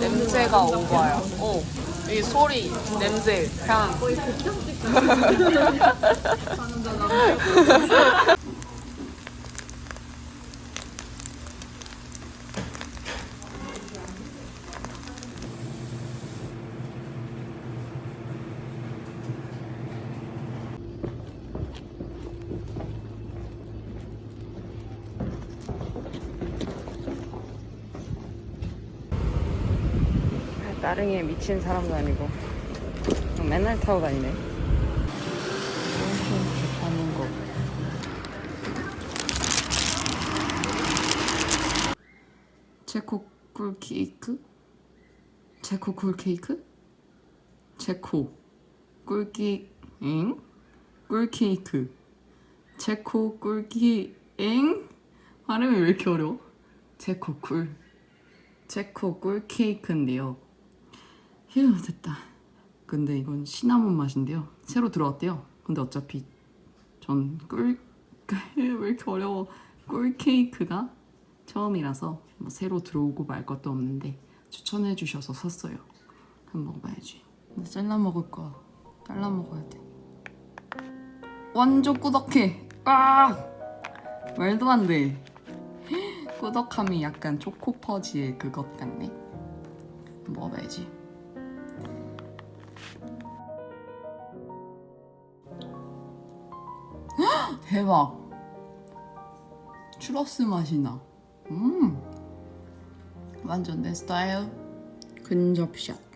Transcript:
냄새가 오가요. 어, 이 소리, 냄새, 향. 따릉이에 미친 사람도 아니고 맨날 타고 다니네. 가는 거. 체코 꿀 케이크? 체코 꿀 케이크? 체코 꿀기 엥? 꿀 케이크. 체코 꿀기 엥? 발음이 왜 이렇게 어려워? 체코 꿀. 체코 꿀 케이크인데요. 휴 됐다. 근데 이건 시나몬 맛인데요. 새로 들어왔대요. 근데 어차피 전 꿀 왜 이렇게 어려워? 꿀 케이크가 처음이라서 뭐 새로 들어오고 말 것도 없는데 추천해 주셔서 샀어요. 한번 먹어봐야지. 근데 잘라 먹을 거야. 잘라 먹어야 돼. 완전 꾸덕해. 아 말도 안 돼. 꾸덕함이 약간 초코퍼지의 그것 같네. 먹어봐야지. 헉, 대박. 추러스 맛이 나. 음. 완전 내 스타일. 근접샷.